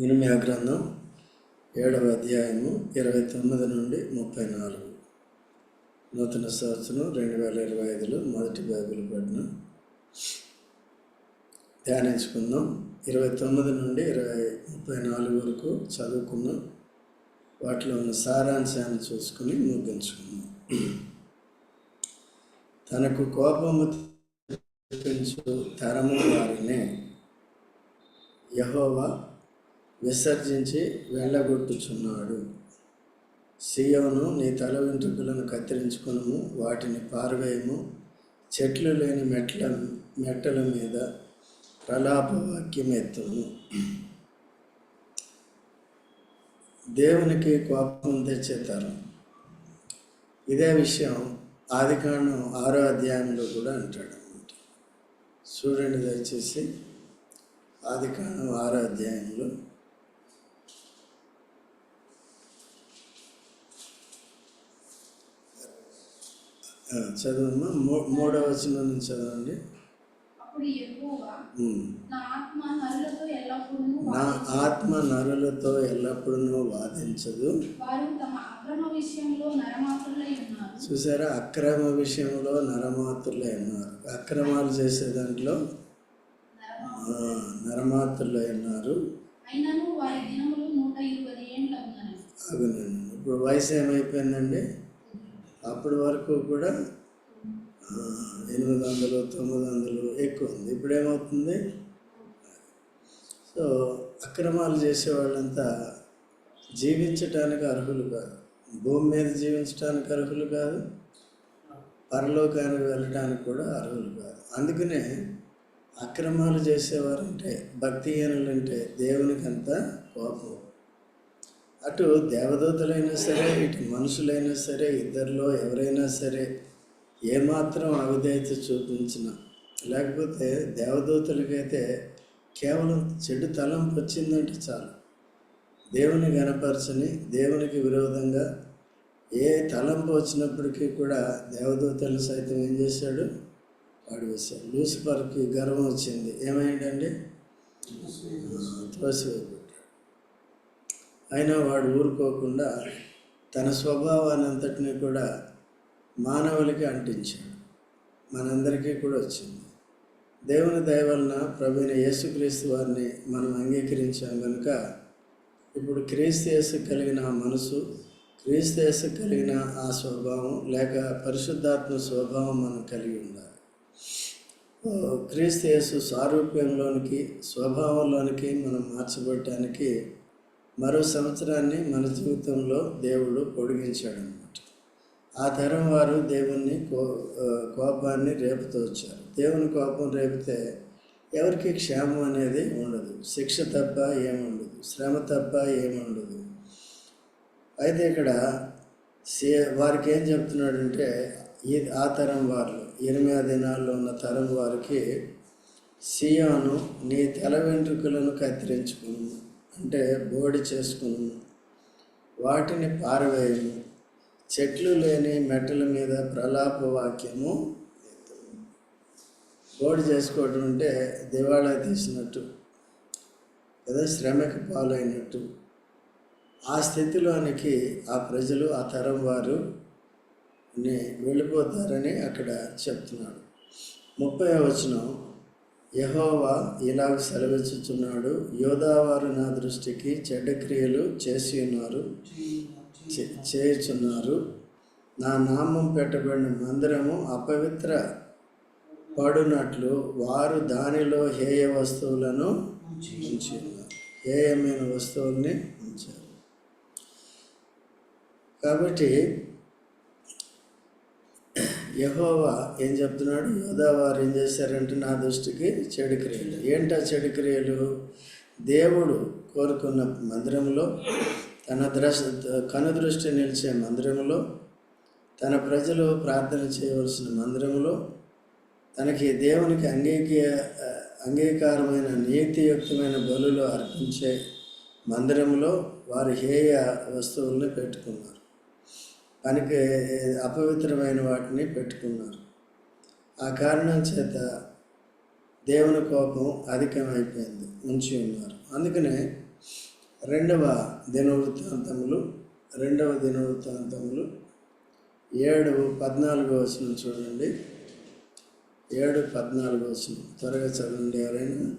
ఇనిమియా గ్రంథం ఏడవ అధ్యాయము ఇరవై తొమ్మిది నుండి ముప్పై నాలుగు. నూతన సంవత్సరం రెండు వేల ఇరవై ఐదులో మొదటి బైబిల్ పడిన ధ్యానించుకుందాం. ఇరవై తొమ్మిది నుండి ఇరవై ముప్పై నాలుగు వరకు చదువుకున్నాం వాటిలో ఉన్న సారాంశాన్ని చూసుకుని ముగించుకుందాం. తనకు కోపము తెప్పించు తరము వారిని యహోవా విసర్జించి వెళ్ళగొట్టుచున్నాడు. సియోను నీ తల వెంట్రుకలను కత్తిరించుకును వాటిని పారవేయము. చెట్లు లేని మెట్ల మెట్టల మీద ప్రలాప వాక్యం దేవునికి కోపం తెచ్చే తరం ఇదే విషయం ఆదికాండం ఆరో అధ్యాయంలో కూడా అంటాడు అనమాట చూడండి దయచేసి ఆదికాండం ఆరో అధ్యాయంలో. చదవమ్మా మూ మూడవ వచనం నుంచి చదవండి. నా ఆత్మ నరులతో ఎల్లప్పుడూ వాదించదు. చూసారా? అక్రమ విషయంలో నరమాతులై ఉన్నారు. అక్రమాలు చేసే దాంట్లో నరమాతులై ఉన్నారు. అవునండి ఇప్పుడు వయసు ఏమైపోయిందండి? అప్పటి వరకు కూడా ఎనిమిది వందలు తొమ్మిది వందలు ఎక్కువ ఉంది. ఇప్పుడు ఏమవుతుంది? సో అక్రమాలు చేసే వాళ్ళంతా జీవించటానికి అర్హులు కాదు. భూమి మీద జీవించడానికి అర్హులు కాదు. పరలోకానికి వెళ్ళడానికి కూడా అర్హులు కాదు. అందుకనే అక్రమాలు చేసేవారంటే భక్తిహీనులంటే దేవునికి అంత కోపం. అటు దేవదూతలైనా సరే ఇటు మనుషులైనా సరే ఇద్దరిలో ఎవరైనా సరే ఏమాత్రం అవిధేయత చూపించిన లేకపోతే దేవదూతలకైతే కేవలం చెడు తలంపు వచ్చిందంటే చాలు. దేవుని గనపరచని దేవునికి విరోధంగా ఏ తలంపు వచ్చినప్పటికీ కూడా దేవదూతలు సైతం ఏం చేశాడు? వాడు వేశాడు లూసిఫర్కి గర్వం వచ్చింది. ఏమైందండి? త్రోసివేయబడ్డాడు అయినా వాడు ఊరుకోకుండా తన స్వభావాన్ని అంతటిని కూడా మానవులకి అంటించాడు. మనందరికీ కూడా వచ్చింది. దేవుని దయ వలన ప్రభుని యేసుక్రీస్తు వారిని మనం అంగీకరించాం కనుక ఇప్పుడు క్రీస్తు యేసు కలిగిన మనసు క్రీస్తు యేసు కలిగిన ఆ స్వభావం లేక పరిశుద్ధాత్మ స్వభావం మనం కలిగి ఉండాలి. క్రీస్తు యేసు సారూప్యంలోనికి స్వభావంలోనికి మనం మార్చబడటానికి మరో సంవత్సరాన్ని మన జీవితంలో దేవుడు పొడిగించాడు అనమాట ఆ తరం వారు దేవుణ్ణి కో కోపాన్ని రేపుతూ వచ్చారు. దేవుని కోపం రేపితే ఎవరికి క్షేమం అనేది ఉండదు. శిక్ష తప్ప ఏముండదు. శ్రమ తప్ప ఏముండదు. అయితే ఇక్కడ సే వారికి ఏం చెప్తున్నాడంటే ఈ ఆ తరం వారు ఎనిమిది దినాల్లో ఉన్న తరం వారికి సియోను నీ తల వెంట్రుకలను కత్తిరించుకుని. అంటే బోడి చేసుకును వాటిని పారవేయము చెట్లు లేని మెట్టల మీద ప్రలాప వాక్యము బోడి చేసుకోవటం అంటే దివాళా తీసినట్టు కదా శ్రమకి పాలైనట్టు. ఆ స్థితిలోనికి ఆ ప్రజలు ఆ తరం వారు వెళ్ళిపోతారని అక్కడ చెప్తున్నాడు. ముప్పై వచనం యహోవా ఇలాగ సెలవిచ్చుచున్నాడు యోధావారు నా దృష్టికి చెడ్డ క్రియలు చేసి ఉన్నారు చే- చేయుచున్నారు. నా నామం పెట్టబడిన మందిరము అపవిత్ర పడునట్లు వారు దానిలో హేయ వస్తువులను ఉంచి ఉన్నారు హేయమైన వస్తువుల్ని ఉంచారు. కాబట్టి యహోవా ఏం చెప్తున్నాడు? యోధావారు ఏం చేశారంటే నా దృష్టికి చెడు క్రియలు. ఏంటా చెడు క్రియలు? దేవుడు కోరుకున్న మందిరంలో తన ద్రష్ కనుదృష్టి నిలిచే మందిరంలో తన ప్రజలు ప్రార్థన చేయవలసిన మందిరంలో తనకి దేవునికి అంగీక అంగీకారమైన నీతియుక్తమైన బలులు అర్పించే మందిరంలో వారు హేయ వస్తువుల్ని పెట్టుకున్నారు. పనికి అపవిత్రమైన వాటిని పెట్టుకున్నారు. ఆ కారణం చేత దేవుని కోపం అధికమైపోయింది ఉంచి ఉన్నారు. అందుకనే రెండవ దినవృత్తాంతములు రెండవ దినవృత్తాంతములు ఏడు పద్నాలుగో వచనం చూడండి. ఏడు పద్నాలుగో వచనం. త్వరగా చదవండి ఎవరైనా.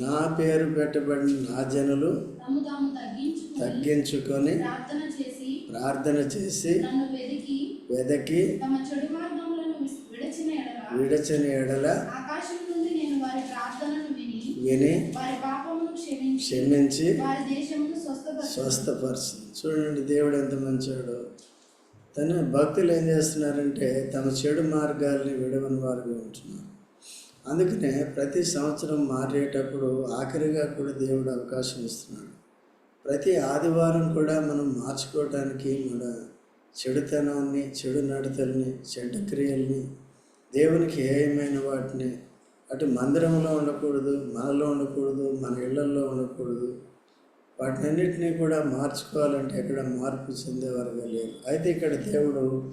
నా పేరు పెట్టబడిన నా జనులు తగ్గించుకొని ప్రార్థన చేసి వెదికి విడచిన ఎడల విని క్షమించి స్వస్థపరచు. చూడండి దేవుడు ఎంత మంచోడు. తన భక్తులు ఏం చేస్తున్నారంటే తమ చెడు మార్గాల్ని విడవని వారుగా ఉంటున్నారు. అందుకనే ప్రతి సంవత్సరం మారేటప్పుడు ఆఖరిగా కూడా దేవుడు అవకాశం ఇస్తున్నాడు. ప్రతి ఆదివారం కూడా మనం మార్చుకోవడానికి మన చెడుతనాన్ని చెడు నడతల్ని చెడ్డ క్రియల్ని దేవునికి ఏమైన వాటిని అటు మందిరంలో ఉండకూడదు మనలో ఉండకూడదు మన ఇళ్ళలో ఉండకూడదు. వాటినన్నింటినీ కూడా మార్చుకోవాలంటే ఎక్కడ మార్పు చెందేవారుగా లేరు అయితే ఇక్కడ దేవుడు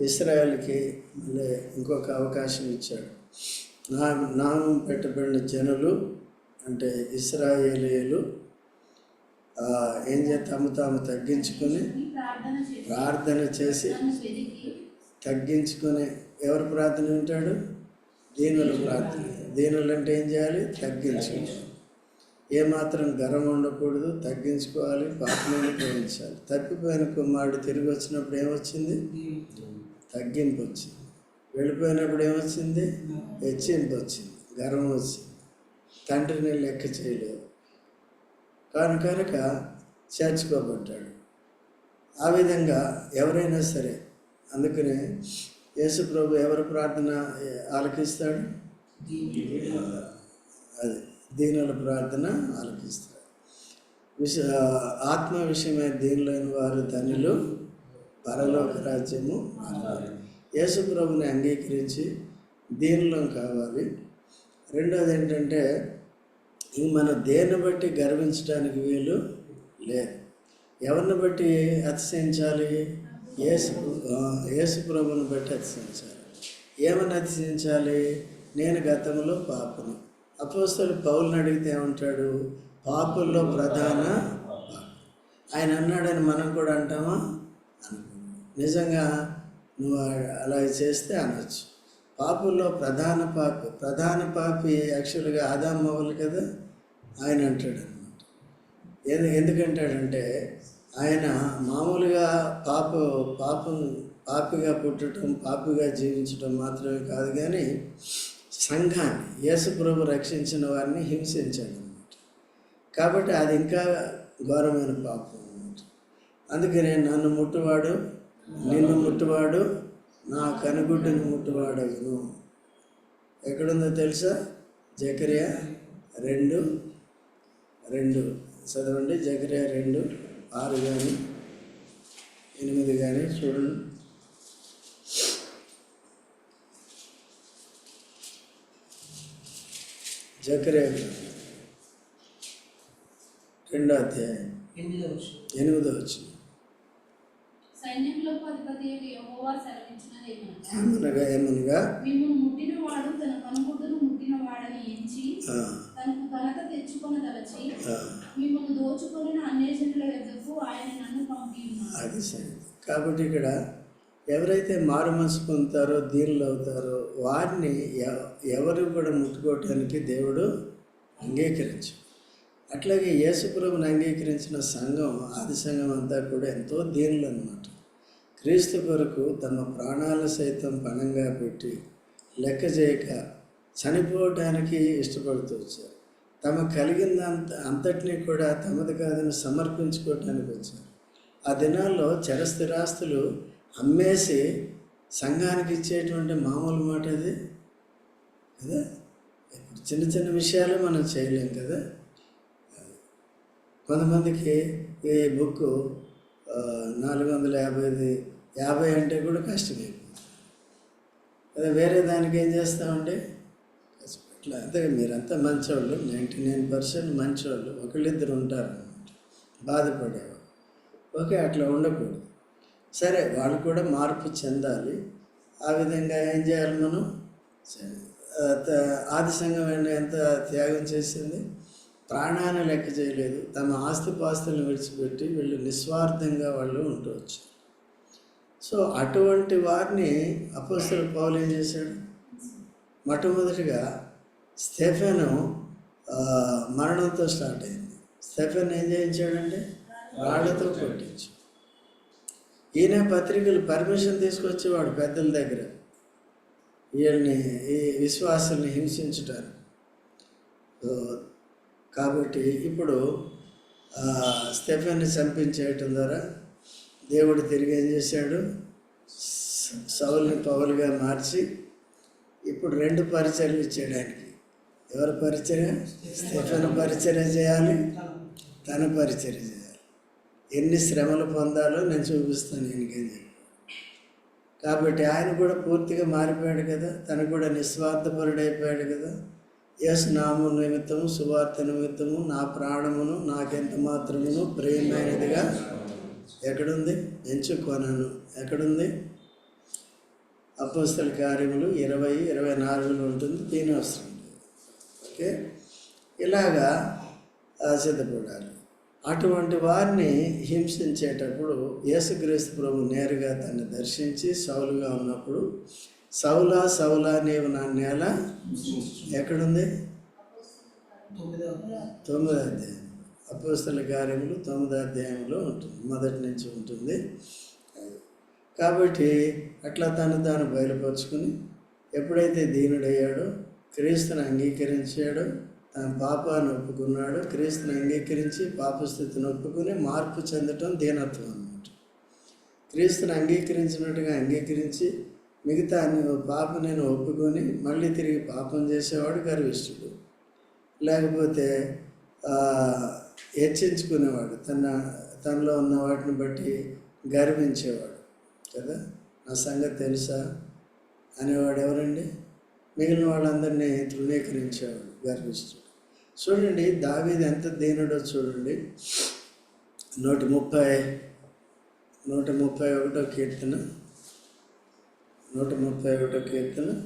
ఇస్రాయల్కి మళ్ళీ ఇంకొక అవకాశం ఇచ్చాడు. నా నామం పెట్టబడిన జనులు అంటే ఇస్రాయేలీలు ఏం చేస్తాము తాము తాము తగ్గించుకొని ప్రార్థన చేసి తగ్గించుకొని ఎవరు ప్రార్థన ఉంటాడు దీనుల ప్రార్థన. దీనులు అంటే ఏం చేయాలి? తగ్గించుకోవాలి. ఏమాత్రం గర్వం ఉండకూడదు తగ్గించుకోవాలి పాపమైన గ్రహించాలి తప్పిపోయిన కుమారుడు తిరిగి వచ్చినప్పుడు ఏమొచ్చింది? తగ్గింపు వచ్చింది. వెళ్ళిపోయినప్పుడు ఏమొచ్చింది? హెచ్చింపు వచ్చింది గర్వం వచ్చింది. తండ్రిని లెక్క చేయలేదు. కాను కనుక చేర్చుకోబడ్డాడు. ఆ విధంగా ఎవరైనా సరే అందుకనే యేసు ప్రభు ఎవరి ప్రార్థన ఆలకిస్తాడు? అది దీనుల ప్రార్థన ఆలకిస్తాడు. విష ఆత్మ విషయమైన దీనిలోని వారు ధనులు పరలోక రాజ్యము యేసుప్రభుని అంగీకరించి దీనిలో కావాలి. రెండోది ఏంటంటే ఇంక మనం దేన్ని బట్టి గర్వించడానికి వీలు లేదు. ఎవరిని బట్టి అతిశయించాలి? యేసు యేసుప్రభుని బట్టి అతిశయించాలి. ఏమని అతిశయించాలి? నేను గతంలో పాపను. అపోస్తలు పౌలను అడిగితే ఏమంటాడు? పాపుల్లో ప్రధాన ఆయన అన్నాడని మనం కూడా అంటామా? నిజంగా నువ్వు అలా చేస్తే అనొచ్చు. పాపుల్లో ప్రధాన పాపి ప్రధాన పాపి యాక్చువల్గా ఆదామవ్వలు కదా? ఆయన అంటాడు అనమాట ఎందు ఎందుకంటాడంటే ఆయన మామూలుగా పాప పాపం పాపిగా పుట్టడం పాపిగా జీవించడం మాత్రమే కాదు కానీ సంఘాన్ని యేసుప్రభు రక్షించిన వారిని హింసించాడు అనమాట కాబట్టి అది ఇంకా ఘోరమైన పాపం అనమాట అందుకనే నన్ను ముట్టువాడు నిన్ను ముట్టువాడు నా కనుగుడ్డును ముట్టువాడను ఎక్కడుందో తెలుసా? జకరియా రెండు రెండు. చదవండి జకరియా రెండు ఆరు కానీ ఎనిమిది కానీ చూడండి. జకరియా. రెండో. అధ్యాయం. ఎనిమిదో వచ్చింది సైన్యములకు అధిపతి యెహోవా సెలవిచ్చినదేమనగా ఏమనగా? ఏమనగా? మిమ్మల్ని ముట్టిన వాడు తన కనుగుడ్డును ముట్టిన వాడని ఎంచి ఆ, తనకు ఘనత తెచ్చుకొనదలచి ఆ, మిమ్మల్ని దోచుకొనిన అన్యజనుల యొద్దకు ఆయన నన్ను పంపి ఉన్నాడు. అది సరే. కాబట్టి ఇక్కడ ఎవరైతే మారు మనసు పొందుతారో దీనులు అవుతారో వారిని ఎవ- ఎవరు కూడా ముట్టుకోవటానికి దేవుడు అంగీకరించు అట్లాగే యేసుప్రభుని అంగీకరించిన సంఘం ఆది సంఘం అంతా కూడా ఎంతో దీనులు అనమాట క్రీస్తు కొరకు తమ ప్రాణాలు సైతం పణంగా పెట్టి లెక్క చేయక చనిపోవటానికి ఇష్టపడుతూ వచ్చారు. తమ కలిగిన అంత అంతటినీ కూడా తమది కాదని సమర్పించుకోవటానికి వచ్చారు. ఆ దినాల్లో చరస్థిరాస్తులు అమ్మేసి సంఘానికి ఇచ్చేటువంటి మామూలు మాట అది? కదా? ఇప్పుడు చిన్న చిన్న విషయాలు మనం చేయలేం కదా? కొంతమందికి ఈ బుక్ నాలుగు వందల యాభైది యాభై అంటే కూడా కష్టమైపోతుంది. అదే వేరే దానికి ఏం చేస్తామండి? ఇట్లా అంతే మీరంతా మంచోళ్ళు నైంటీ నైన్ పర్సెంట్ మంచోళ్ళు ఒకళ్ళిద్దరు ఉంటారు బాధపడేవారు ఓకే అట్లా ఉండకూడదు. సరే వాళ్ళు కూడా మార్పు చెందాలి. ఆ విధంగా ఏం చేయాలి మనం? ఆది సంఘం ఎంత త్యాగం చేసింది? ప్రాణాన్ని లెక్క చేయలేదు. తమ ఆస్తిపాస్తులను విడిచిపెట్టి వీళ్ళు నిస్వార్థంగా వాళ్ళు ఉండవచ్చు సో అటువంటి వారిని అపోస్తుల పౌలు ఏం చేశాడు? మొట్టమొదటిగా స్టెఫెను మరణంతో స్టార్ట్ అయింది. స్టెఫెన్ ఏం చేయించాడంటే? రాళ్ళతో కొట్టించు ఈయన పత్రికలు పర్మిషన్ తీసుకొచ్చేవాడు పెద్దల దగ్గర వీళ్ళని ఈ విశ్వాసాన్ని హింసించుటారు కాబట్టి ఇప్పుడు స్టెఫెన్ని చంపించేయటం ద్వారా దేవుడు తిరిగి ఏం చేశాడు? స- సౌల్ని పౌలుగా మార్చి ఇప్పుడు రెండు పరిచర్లు ఇచ్చేయడానికి ఎవరి పరిచర్య? స్టెఫెన్ పరిచర్య చేయాలి తన పరిచర్య చేయాలి. ఎన్ని శ్రమలు పొందాలో నేను చూపిస్తాను ఈయనకేం చెప్పి కాబట్టి ఆయన కూడా పూర్తిగా మారిపోయాడు కదా తను కూడా నిస్వార్థపరుడైపోయాడు కదా. ఎస్ నామం నిమిత్తము సువార్త నిమిత్తము నా ప్రాణమును నాకెంత మాత్రమును ప్రియమైనదిగా ఎక్కడుంది? ఎంచుకొనను. ఎక్కడుంది? అపోస్తల కార్యములు ఇరవై ఇరవై నాలుగులో ఉంటుంది దీని అవసరం ఓకే? ఇలాగా సిద్ధపడాలి. అటువంటి వారిని హింసించేటప్పుడు యేసుక్రీస్తు ప్రభు నేరుగా తన్ని దర్శించి సౌలుగా ఉన్నప్పుడు సౌలా సౌలా నీవు నా నేల. ఎక్కడుంది? తొమ్మిదో అధ్యాయం. అపోస్తల కార్యములు తొమ్మిదో అధ్యాయంలో ఉంటుంది. మొదటి నుంచి ఉంటుంది. కాబట్టి అట్లా తను తాను బయలుపరుచుకుని ఎప్పుడైతే దీనుడయ్యాడో క్రీస్తుని అంగీకరించాడో తన పాపాన్ని ఒప్పుకున్నాడు క్రీస్తుని అంగీకరించి పాపస్థితిని ఒప్పుకుని మార్పు చెందటం దీనత్వం అన్నమాట. క్రీస్తుని అంగీకరించినట్టుగా అంగీకరించి మిగతా నువ్వు పాప నేను ఒప్పుకొని మళ్ళీ తిరిగి పాపం చేసేవాడు గర్విష్ఠుడు. లేకపోతే హెచ్చించుకునేవాడు తన తనలో ఉన్న వాటిని బట్టి గర్వించేవాడు కదా? నా సంగతి తెలుసా? అనేవాడు ఎవరండి? మిగిలిన వాళ్ళందరినీ తృణీకరించేవాడు గర్విష్ఠుడు. చూడండి దావీది ఎంత దీనుడో చూడండి. నూట ముప్పై నూట ముప్పై ఒకటో కీర్తన. నూట ముప్పై ఒకటో కీర్తన.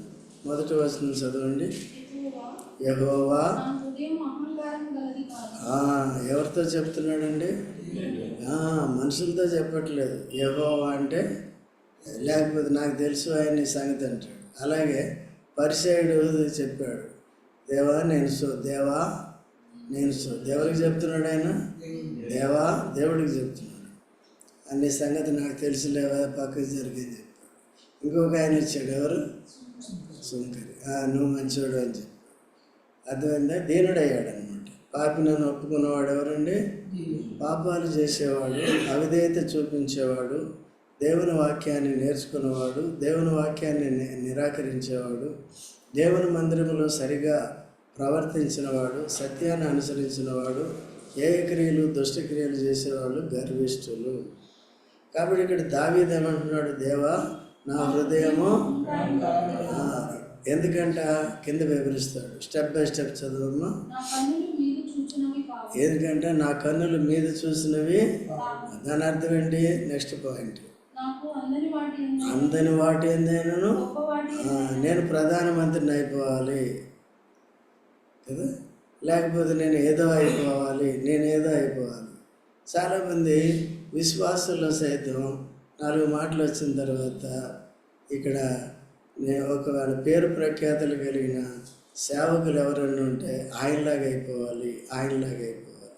మొదటి వచనం చదవండి. యహోవా ఎవరితో చెప్తున్నాడండి? మనుషులతో చెప్పట్లేదు. యహోవా అంటే లేకపోతే నాకు తెలుసు ఆయన నీ సంగతి అంటాడు. అలాగే పరిచయుడు చెప్పాడు. దేవా నేను సో దేవా నేను సో. దేవుడికి చెప్తున్నాడు ఆయన? దేవా దేవుడికి చెప్తున్నాడు. అన్ని సంగతి నాకు తెలిసిలేవా పక్కకి జరిగింది. ఇంకొక ఆయన ఇచ్చాడు ఎవరు? సుంకరి. నువ్వు మంచివాడు అని చెప్పి. అర్థమైందా? అయ్యాడు అనమాట పాపి నన్ను ఒప్పుకున్నవాడు ఎవరండి? పాపాలు చేసేవాడు అవిధేయత చూపించేవాడు దేవుని వాక్యాన్ని నేర్చుకున్నవాడు దేవుని వాక్యాన్ని నిరాకరించేవాడు దేవుని మందిరంలో సరిగా ప్రవర్తించినవాడు సత్యాన్ని అనుసరించినవాడు ఏ క్రియలు దుష్టక్రియలు చేసేవాళ్ళు గర్విష్ఠులు. కాబట్టి ఇక్కడ దావీదేమంటున్నాడు దేవా నా హృదయము ఎందుకంట? కింద వివరిస్తాడు. స్టెప్ బై స్టెప్ కావు. ఎందుకంటే? నా కన్నులు మీద చూసినవి దాని అర్థం ఏంటి? Next point. అందని వాటి ఏందైనాను నేను ప్రధానమంత్రిని అయిపోవాలి. కదా? లేకపోతే నేను ఏదో అయిపోవాలి. నేను ఏదో అయిపోవాలి. చాలామంది విశ్వాసుల్లో సైతం నాలుగు మాటలు వచ్చిన తర్వాత ఇక్కడ నేను ఒకవేళ పేరు ప్రఖ్యాతలు కలిగిన సేవకులు ఎవరన్నా ఉంటే ఆయనలాగా అయిపోవాలి ఆయనలాగా అయిపోవాలి.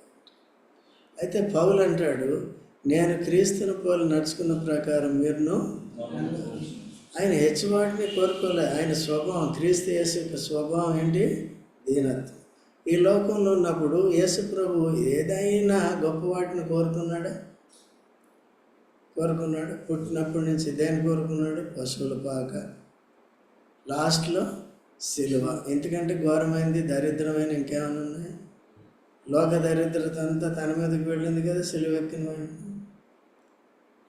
అయితే పౌలు అంటాడు నేను క్రీస్తుని పోలు నడుచుకున్న ప్రకారం మీరును ఆయన హెచ్చుబాటుని కోరుకోలే. ఆయన స్వభావం క్రీస్తు యేసు యొక్క స్వభావం ఏంటి? దీనత్వం. ఈ లోకంలో ఉన్నప్పుడు యేసు ప్రభు ఏదైనా గొప్ప వాటిని కోరుకున్నాడా కోరుకున్నాడు. పుట్టినప్పటి నుంచి దేని కోరుకున్నాడు? పశువుల పాక. లాస్ట్లో సిలువ. ఎందుకంటే ఘోరమైంది దరిద్రమైన ఇంకేమైనా ఉన్నాయి? లోక దరిద్రత అంతా తన మీదకి వెళ్ళింది కదా సిలువ ఎక్కిన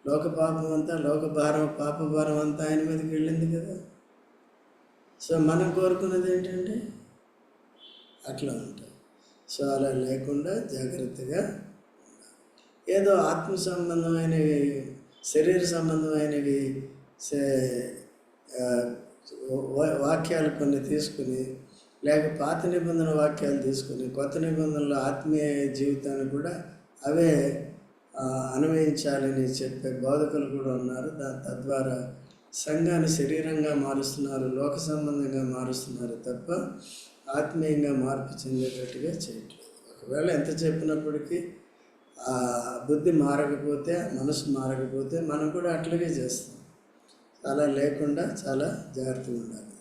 లోక పాపం అంతా లోక భారం పాప భారం అంతా ఆయన మీదకి వెళ్ళింది కదా. సో మనం కోరుకున్నది ఏంటంటే అట్లా ఉంటాయి సో అలా లేకుండా జాగ్రత్తగా ఏదో ఆత్మ సంబంధమైనవి శరీర సంబంధమైనవి సే- వా- వాక్యాలు కొన్ని తీసుకుని లేక పాత నిబంధన వాక్యాలు తీసుకుని కొత్త నిబంధనలో ఆత్మీయ జీవితాన్ని కూడా అవే అన్వయించాలని చెప్పే బోధకులు కూడా ఉన్నారు. దాని తద్వారా సంఘాన్ని శరీరంగా మారుస్తున్నారు లోక సంబంధంగా మారుస్తున్నారు తప్ప ఆత్మీయంగా మార్పు చెందేటట్టుగా చేయట్లేదు. ఒకవేళ ఎంత చెప్పినప్పటికీ బుద్ధి మారకపోతే మనసు మారకపోతే మనం కూడా అట్లాగే చేస్తాం. అలా లేకుండా చాలా జాగ్రత్తగా ఉండాలి.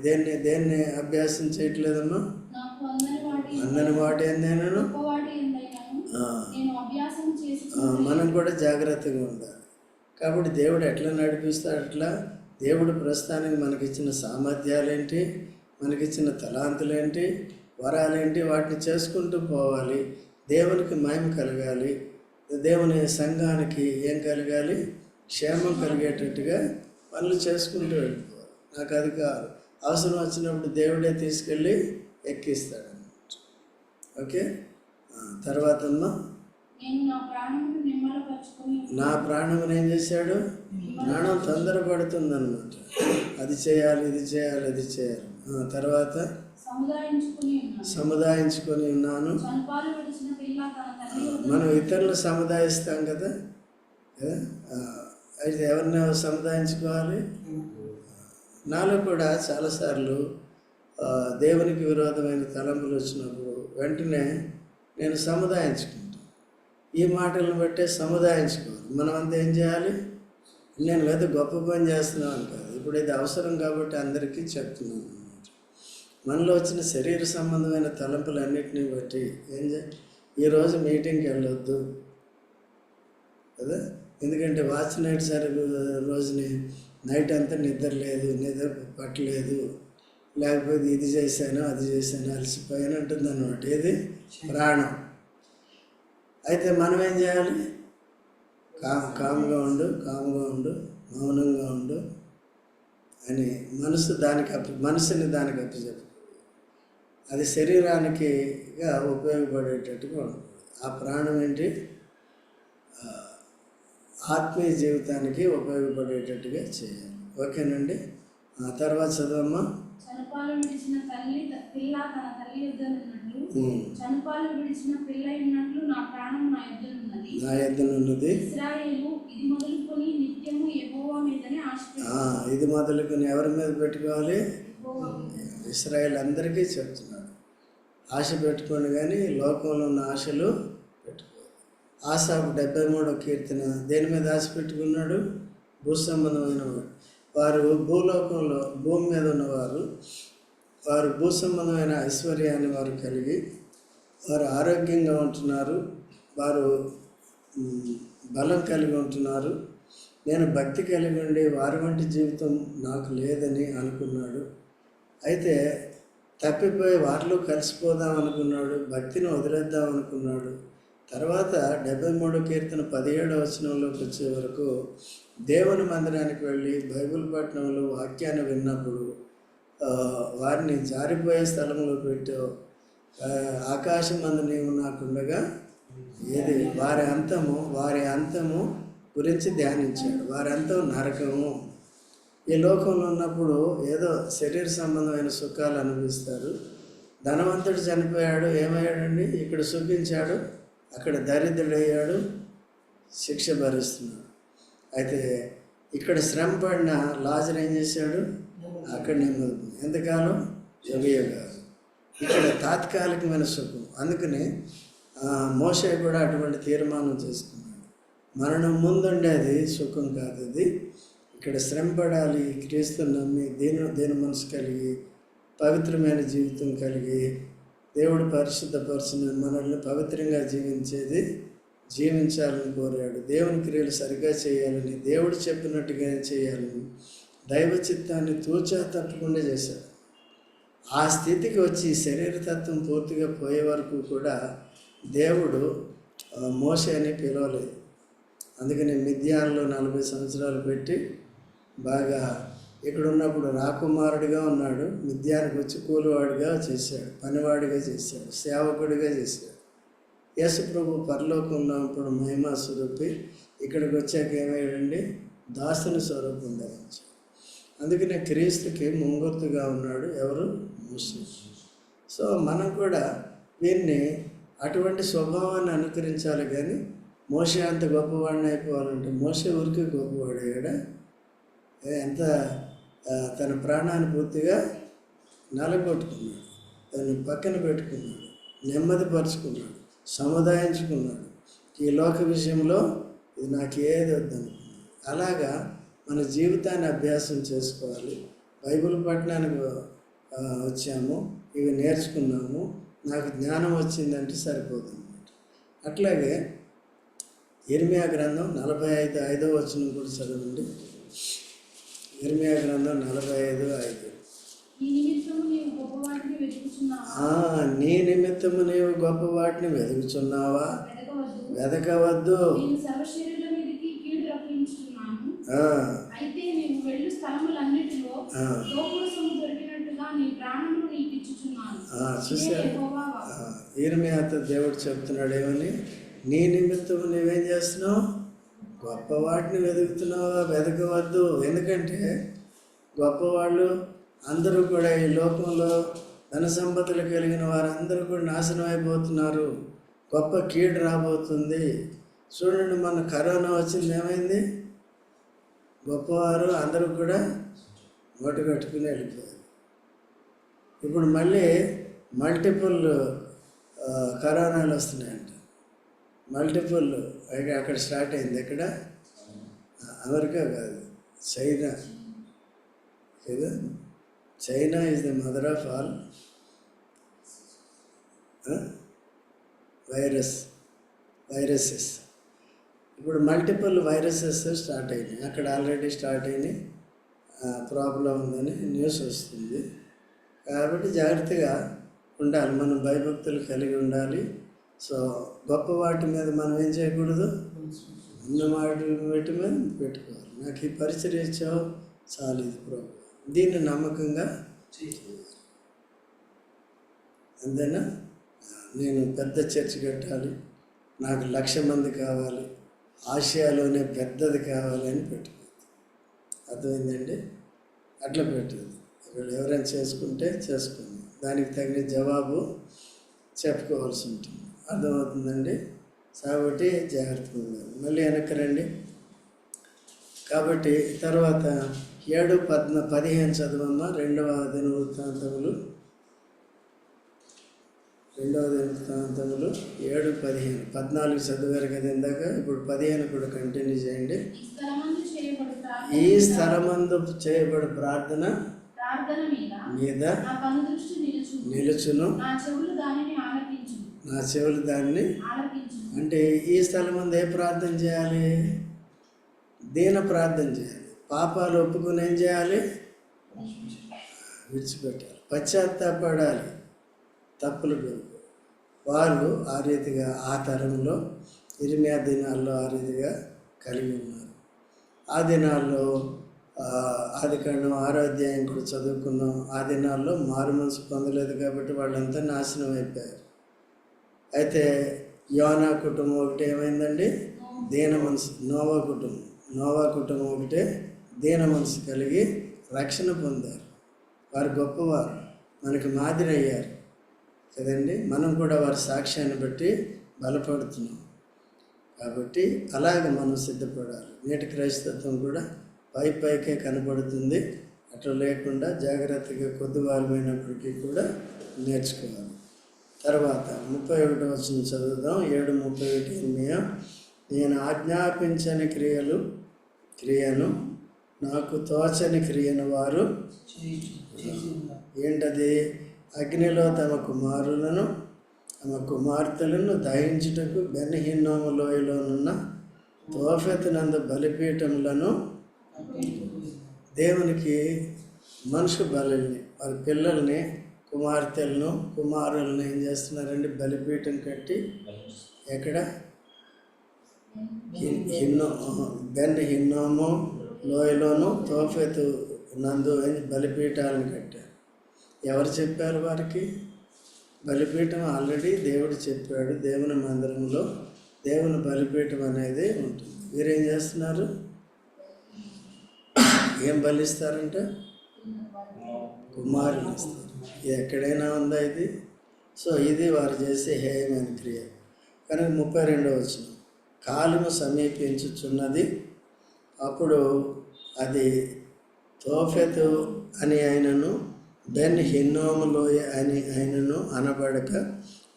దేన్ని దేన్ని అభ్యాసం చేయట్లేదమ్మా? అందని వాటి అందని వాటి నేను గొప్ప వాటి ఎందైనాను నేను అభ్యాసం చేసి మనం కూడా జాగ్రత్తగా ఉండాలి. కాబట్టి దేవుడు ఎట్లా నడిపిస్తాడు అట్లా దేవుడు ప్రస్తుతానికి మనకిచ్చిన సామర్థ్యాలేంటి? మనకిచ్చిన తలాంతులేంటి? వరాలేంటి? వాటిని చేసుకుంటూ పోవాలి. దేవునికి మహిమ కలగాలి. దేవుని సంఘానికి ఏం కలగాలి? క్షేమం కలిగేటట్టుగా పనులు చేసుకుంటూ వెళ్ళిపోవాలి. నాకు అది కాదు. అవసరం వచ్చినప్పుడు దేవుడే తీసుకెళ్ళి ఎక్కిస్తాడు ఓకే? తర్వాత నా ప్రాణం ఏం చేశాడు? ప్రాణం తొందరపడుతుందన్నమాట. అది చేయాలి ఇది చేయాలి అది చేయాలి. తర్వాత సముదాయించుకుని ఉన్నాను. మనం ఇతరులు సముదాయిస్తాం కదా? అయితే ఎవరిని ఎవరు సముదాయించుకోవాలి? నాలో కూడా చాలాసార్లు దేవునికి విరోధమైన తలంపులు వచ్చినప్పుడు వెంటనే నేను సముదాయించుకుంటాను ఈ మాటలను బట్టే సముదాయించుకోవాలి. మనం అంతా ఏం చేయాలి? నేను లేదా గొప్ప పని చేస్తున్నాను కాదు. ఇప్పుడు ఇది అవసరం కాబట్టి అందరికీ చెప్తున్నాను. మనలో వచ్చిన శరీర సంబంధమైన తలంపులన్నింటినీ బట్టి ఏం చే ఈరోజు మీటింగ్కి వెళ్ళొద్దు. కదా? ఎందుకంటే వాచ్ నైట్ సరి రోజుని నైట్ అంతా నిద్ర లేదు నిద్ర పట్టలేదు. లేకపోతే ఇది చేశాను అది చేశాను అలసిపోయాను అంటుంది అనమాట ఏది? ప్రాణం. అయితే మనం ఏం చేయాలి? కా కామ్గా ఉండు కామ్గా ఉండు మౌనంగా ఉండు అని మనసు దానికి అప్పు మనసుని దానికి అప్పు చెప్పు అది శరీరానికి ఉపయోగపడేటట్టుగా ఉంటుంది. ఆ ప్రాణం ఏంటి? ఆత్మీయ జీవితానికి ఉపయోగపడేటట్టుగా చేయాలి. ఓకేనండి? ఆ తర్వాత చదవమ్మా. చనుపాలు విడిచిన తల్లి త- పిల్ల తన తల్లి యొద్ద ఉన్నట్లు ఉమ్. చనుపాలు విడిచిన పిల్ల ఉన్నట్లు నా ప్రాణం నా యొద్ద ఉన్నది. నా ఎద్దునున్నది ఇస్రాయేలు ఇది మొదలుకొని నిత్యము యెహోవా మీదనే ఆశ ఆ, ఇది మొదలుకొని ఎవరి మీద పెట్టుకోవాలి. ఇస్రాయేల్ అందరికీ చెప్తున్నాడు ఆశ పెట్టుకోండి కానీ లోకంలో ఉన్న ఆశలు పెట్టుకో ఆశాపు డెబ్బై మూడో కీర్తన. దేని మీద ఆశ పెట్టుకున్నాడు? భూ సంబంధమైన వాడు. వారు భూలోకంలో భూమి మీద ఉన్నవారు. వారు భూ సంబంధమైన ఐశ్వర్యాన్ని వారు కలిగి వారు ఆరోగ్యంగా ఉంటున్నారు. వారు బలం కలిగి ఉంటున్నారు. నేను భక్తి కలిగి ఉండి వారి వంటి జీవితం నాకు లేదని అనుకున్నాడు. అయితే తప్పిపోయి వారిలో కలిసిపోదాం అనుకున్నాడు భక్తిని వదిలేద్దాం అనుకున్నాడు. తర్వాత డెబ్బై మూడో కీర్తన పదిహేడవ వచనంలోకి వచ్చే వరకు దేవుని మందిరానికి వెళ్ళి బైబిల్ పట్టణంలో వాక్యాన్ని విన్నప్పుడు వారిని జారిపోయే స్థలంలో పెట్టావు ఆకాశం మందు నీవు నాకుండగా ఏది? వారి అంతము వారి అంతము గురించి ధ్యానించాడు. వారి అంతం నరకము. ఈ లోకంలో ఉన్నప్పుడు ఏదో శరీర సంబంధమైన సుఖాలు అనుభవిస్తారు. ధనవంతుడు చనిపోయాడు ఏమయ్యాడండి? ఇక్కడ సుఖించాడు అక్కడ దరిద్రుడయ్యాడు శిక్ష భరిస్తున్నాడు. అయితే ఇక్కడ శ్రమ పడిన లాజర్ ఏం చేశాడు? అక్కడ నెమ్మది ఎంతకాలం? యుగయుగాలు. ఇక్కడ తాత్కాలికమైన సుఖం. అందుకని మోసే కూడా అటువంటి తీర్మానం చేసుకున్నాడు. మరణం ముందుండేది సుఖం కాదు అది ఇక్కడ శ్రమ పడాలి క్రీస్తు నమ్మి దేని దేని మనసు కలిగి పవిత్రమైన జీవితం కలిగి దేవుడు పరిశుద్ధపరచిన మనల్ని పవిత్రంగా జీవించేది జీవించాలని కోరాడు. దేవుని క్రియలు సరిగా చేయాలని దేవుడు చెప్పినట్టుగా చేయాలని దైవ చిత్తాన్ని తూచా తప్పకుండా చేశాడు. ఆ స్థితికి వచ్చి శరీరతత్వం పూర్తిగా పోయే వరకు కూడా దేవుడు ఆ, మోషేని పిలవలేదు. అందుకని మిథ్యాన్లో నలభై సంవత్సరాలు పెట్టి బాగా ఇక్కడ ఉన్నప్పుడు రాకుమారుడిగా ఉన్నాడు మిథ్యానికి వచ్చి కూలివాడిగా చేశాడు పనివాడిగా చేశాడు సేవకుడిగా చేశాడు. యేసు ప్రభు పరలోకంలో ఉన్నప్పుడు మహిమా స్వరూపి ఇక్కడికి వచ్చాక ఏమయ్యాడండి? దాసుని స్వరూపం ధరించాడు. అందుకనే క్రీస్తుకి ముంగుర్తుగా ఉన్నాడు ఎవరు? ముస్లిం సో మనం కూడా వీరిని అటువంటి స్వభావాన్ని అనుకరించాలి కానీ మోసే అంత గొప్పవాడిని అయిపోవాలంటే మోసే ఊరికి గొప్పవాడు ఇక్కడ ఎంత తన ప్రాణాన్ని పూర్తిగా నలగొట్టుకున్నాడు. దాన్ని పక్కన పెట్టుకున్నాడు. నెమ్మదిపరుచుకున్నాడు సముదాయించుకున్నాడు. ఈ లోక విషయంలో ఇది నాకు ఏది వద్దనుకున్నాడు. అలాగా మన జీవితాన్ని అభ్యాసం చేసుకోవాలి. బైబిల్ పట్టణానికి వచ్చాము. ఇవి నేర్చుకున్నాము. నాకు జ్ఞానం వచ్చిందంటే సరిపోతుందన్నమాట అట్లాగే ఇర్మియా గ్రంథం నలభై ఐదు ఐదో వచనం కూడా చదవండి. ఇర్మియా గ్రంథం నలభై ఐదు ఐదు నిమిత్తము నీ నిమిత్తము నీవు గొప్ప వాటిని వెతుకుచున్నావా? వెతకవద్దు. ఆ, ఇర్మియాతో దేవుడు చెప్తున్నాడు ఏమని? నీ నిమిత్తం నువ్వేం చేస్తున్నావు? గొప్ప వాటిని వెతుకుతున్నావా? వెతకవద్దు. ఎందుకంటే గొప్పవాళ్ళు అందరూ కూడా ఈ లోకంలో ధన సంపదలు కలిగిన వారందరూ కూడా నాశనం అయిపోతున్నారు. గొప్ప కీడు రాబోతుంది. చూడండి మన కరోనా వచ్చింది ఏమైంది? గొప్పవారు అందరూ కూడా మూట కట్టుకుని వెళ్ళిపోయారు. ఇప్పుడు మళ్ళీ మల్టిపుల్ కరోనాలు వస్తున్నాయండి మల్టిపుల్ అక్కడ స్టార్ట్ అయింది ఎక్కడ? అమెరికా కాదు చైనా. కదా China is the mother of all virus viruses ఇప్పుడు మల్టిపుల్ వైరసెస్ స్టార్ట్ అయినాయి. అక్కడ ఆల్రెడీ స్టార్ట్ అయినాయి. ప్రాబ్లం ఉందని న్యూస్ వస్తుంది. కాబట్టి జాగ్రత్తగా ఉండాలి. మనం భయభక్తులు కలిగి ఉండాలి. సో గొప్ప వాటి మీద మనం ఏం చేయకూడదు? ఉన్న వాటి వాటి మీద పెట్టుకోవాలి. నాకు ఈ పరిచయం ఇచ్చావు చాలు ఇది ప్రభు. దీన్ని నమ్మకంగా అంతేనా? నేను పెద్ద చర్చి కట్టాలి నాకు లక్ష మంది కావాలి ఆసియాలోనే పెద్దది కావాలి అని పెట్టుకోవద్దు అర్థమైందండి? అట్లా పెట్టదు. ఇక్కడ ఎవరైనా చేసుకుంటే చేసుకోండి దానికి తగిన జవాబు చెప్పుకోవాల్సి ఉంటుంది. అర్థమవుతుందండి? కాబట్టి జాగ్రత్తగా ఉండాలి. మళ్ళీ వెనక్కి రండి. కాబట్టి తర్వాత ఏడు పద్న పదిహేను చదవమ్మ. రెండవ దినవృత్తాంతములు రెండవ దినవృత్తాంతములు ఏడు పదిహేను. పద్నాలుగు చదివారు కదా ఇందాక. ఇప్పుడు పదిహేను కూడా కంటిన్యూ చేయండి. ఈ స్థలమందు చేయబడు ప్రార్థన మీద నిలుచును. నా చెవులు దాన్ని. అంటే ఈ స్థలం ముందు ఏ ప్రార్థన చేయాలి. దీన ప్రార్థన చేయాలి. పాపాలు ఒప్పుకుని ఏం చేయాలి? విడిచిపెట్టాలి. పశ్చాత్తాపడాలి. తప్పులు వారు ఆ రీతిగా ఆ తరంలో ఇరిమియా దినాల్లో ఆ రీతిగా కలిగి ఉన్నారు. ఆ దినాల్లో ఆది కాండం ఆరో అధ్యాయం కూడా చదువుకున్నాం. ఆ దినాల్లో మారు మనసు పొందలేదు కాబట్టి వాళ్ళంతా నాశనం అయిపోయారు. అయితే యోనా కుటుంబం ఒకటి ఏమైందండి? దీన మనసు. నోవా కుటుంబం. నోవా కుటుంబం ఒకటే దీన మనసు కలిగి రక్షణ పొందారు. వారు గొప్పవారు. మనకి మాదిరి అయ్యారు కదండి? మనం కూడా వారి సాక్ష్యాన్ని బట్టి బలపడుతున్నాం. కాబట్టి అలాగే మనం సిద్ధపడాలి. నేటి క్రైస్తత్వం కూడా పై పైకే కనబడుతుంది. అట్లా లేకుండా జాగ్రత్తగా కొద్దివారమైనప్పటికీ కూడా నేర్చుకోవాలి. తర్వాత ముప్పై ఒకటి వచ్చిన చదువుదాం. ఏడు ముప్పై ఒకటి ఎనిమిది నేను ఆజ్ఞాపించని క్రియలు క్రియను నాకు తోచని క్రియను వారు ఏంటది? అగ్నిలో తమ కుమారులను తమ కుమార్తెలను దహించుటకు బెనహిన్నోము లోయలోనున్న తోఫెతునందు బలిపీఠములను దేవునికి మనుషు బలుల్ని వారి పిల్లల్ని కుమార్తెలను కుమారులను ఏం చేస్తున్నారండి? బలిపీఠం కట్టి ఎక్కడ? హిన్నో బెన్ హిన్నోము లోయలోను తోఫెతు నందు అని బలిపీఠాలను కట్టారు. ఎవరు చెప్పారు వారికి? బలిపీఠం ఆల్రెడీ దేవుడు చెప్పాడు. దేవుని మందిరంలో దేవుని బలిపీఠం అనేది ఉంటుంది. వీరేం చేస్తున్నారు? ఏం బలిస్తారంటే? కుమారులు ఇస్తారు. ఎక్కడైనా ఉందా ఇది? సో ఇది వారు చేసే హేయమైన క్రియ. కనుక ముప్పై రెండో వచ్చిన కాలము సమీపించుచున్నది అప్పుడు అది తోఫెతు అని ఆయనను బెన్ హిన్నోములోయ అని ఆయనను అనబడక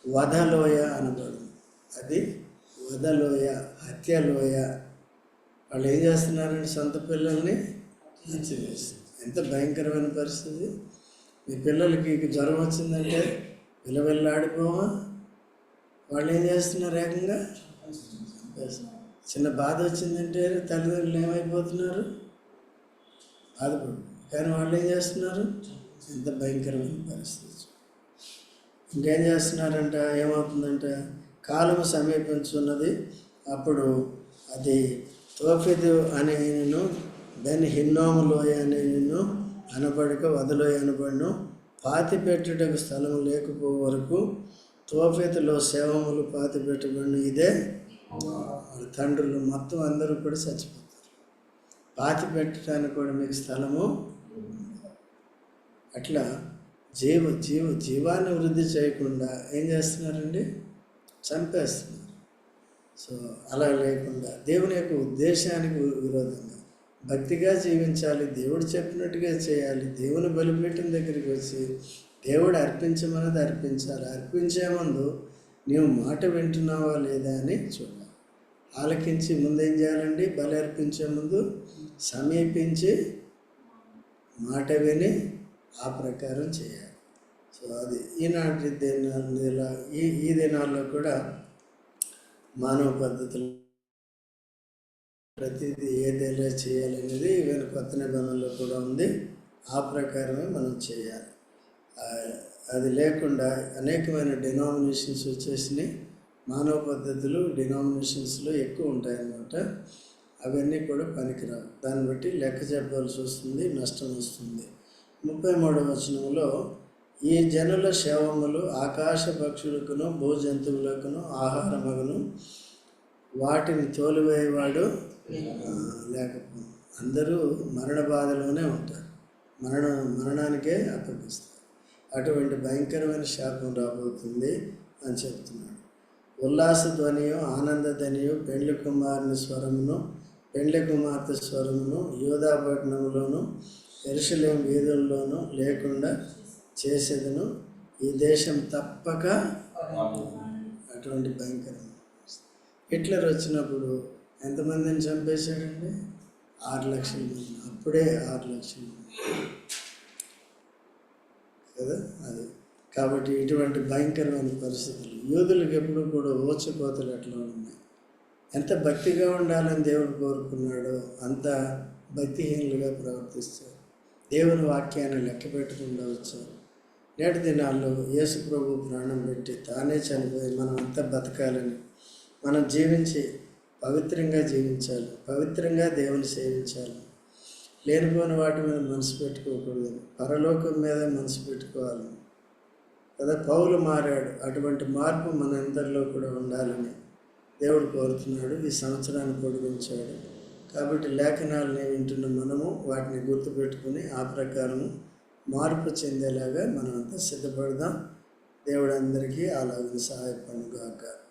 వధలోయ అనబడు అది వధలోయ హత్యలోయ వాళ్ళు ఏం చేస్తున్నారండి? సొంత పిల్లల్ని హత్య చేస్తారు ఎంత భయంకరమైన పరిస్థితి. మీ పిల్లలకి జ్వరం వచ్చిందంటే విలవిల్లాడిపోవా? వాళ్ళు ఏం చేస్తున్నారు ఏకంగా? చిన్న బాధ వచ్చిందంటే తల్లిదండ్రులు ఏమైపోతున్నారు? బాధపడు కానీ వాళ్ళు ఏం చేస్తున్నారు? ఎంత భయంకరమైన పరిస్థితి. ఇంకేం చేస్తున్నారంట? ఏమవుతుందంట? కాలము సమీపించున్నది. అప్పుడు అది తోఫిదు అనే నేను బెన్ హిన్నోము లోయ అనే నేను అనబడక వదలో అనబడను పాతి పెట్టుటకు స్థలం లేకపో వరకు తోఫెతులో సేవములు పాతి పెట్టబడిన ఇదే తండ్రులు. మొత్తం అందరూ కూడా చచ్చిపోతారు. పాతి పెట్టడానికి కూడా మీకు స్థలము అట్లా జీవ జీవ జీవాన్ని వృద్ధి చేయకుండా ఏం చేస్తున్నారండి? చంపేస్తున్నారు. సో అలా లేకుండా దేవుని యొక్క ఉద్దేశానికి విరోధంగా భక్తిగా జీవించాలి దేవుడు చెప్పినట్టుగా చేయాలి దేవుని బలిపీఠం దగ్గరికి వచ్చి దేవుడు అర్పించమన్నది అర్పించాలి. అర్పించే ముందు నీవు మాట వింటున్నావా లేదా అని చూడాలి. ఆలకించి ముందేం చేయాలండి? బలి అర్పించే ముందు సమీపించి మాట విని ఆ ప్రకారం చేయాలి. సో అది ఈనాటి దినాల ఈ ఈ దినాల్లో కూడా మానవ పద్ధతులు ప్రతిదీ ఏదైనా చేయాలనేది ఈవెన్ కొత్త నిబంధనలో కూడా ఉంది. ఆ ప్రకారమే మనం చేయాలి. అది లేకుండా అనేకమైన డినామినేషన్స్ వచ్చేసినాయి. మానవ పద్ధతులు డినామినేషన్స్లో ఎక్కువ ఉంటాయన్నమాట. అవన్నీ కూడా పనికిరావు. దాన్ని బట్టి లెక్క చెప్పాల్సి వస్తుంది నష్టం వస్తుంది. ముప్పై మూడవ వచనంలో ఈ జనుల శవములు ఆకాశ పక్షులకును భూజంతువులకును ఆహారమగును వాటిని తోలివేయవాడు ఆ, లేకపో అందరూ మరణ బాధలోనే ఉంటారు. మరణ మరణానికే అప్పగిస్తారు. అటువంటి భయంకరమైన శాపం రాబోతుంది అని చెప్తున్నాడు. ఉల్లాస ధ్వనియు ఆనంద ధ్వనియు పెండ్లి కుమారుని స్వరమును పెండ్లి కుమార్తె స్వరమును యోధాపట్నంలోను ఎరుసలేం వీధుల్లోనూ లేకుండా చేసేదను ఈ దేశం తప్పక అటువంటి భయంకరమైన హిట్లర్ వచ్చినప్పుడు ఎంతమందిని చంపేశాడండి? ఆరు లక్షల మంది. అప్పుడే ఆరు లక్షల మంది. కదా? అది. కాబట్టి ఇటువంటి భయంకరమైన పరిస్థితులు. యూదులకు ఎప్పుడు కూడా ఓచిపోతలు ఎట్లా ఉన్నాయి? ఎంత భక్తిగా ఉండాలని దేవుడు కోరుకున్నాడో అంత భక్తిహీనులుగా ప్రవర్తిస్తారు. దేవుని వాక్యాన్ని లెక్క పెట్టకుండా వచ్చారు. నేటి దినాల్లో యేసు ప్రభు ప్రాణం పెట్టి తానే చనిపోయి మనం అంతా బతకాలని మనం జీవించి పవిత్రంగా జీవించాలి. పవిత్రంగా దేవుని సేవించాలి. లేనిపోని వాటి మీద మనసు పెట్టుకోకూడదు. పరలోకం మీద మనసు పెట్టుకోవాలి. కదా పౌలు మారాడు. అటువంటి మార్పు మన అందరిలో కూడా ఉండాలని దేవుడు కోరుతున్నాడు. ఈ సంవత్సరాన్ని పొడిగించాడు. కాబట్టి లేఖనాలని వింటున్న మనము వాటిని గుర్తుపెట్టుకుని ఆ ప్రకారము మార్పు చెందేలాగా మనమంతా సిద్ధపడదాం. దేవుడు అందరికీ అలాగే సహాయపడుగాక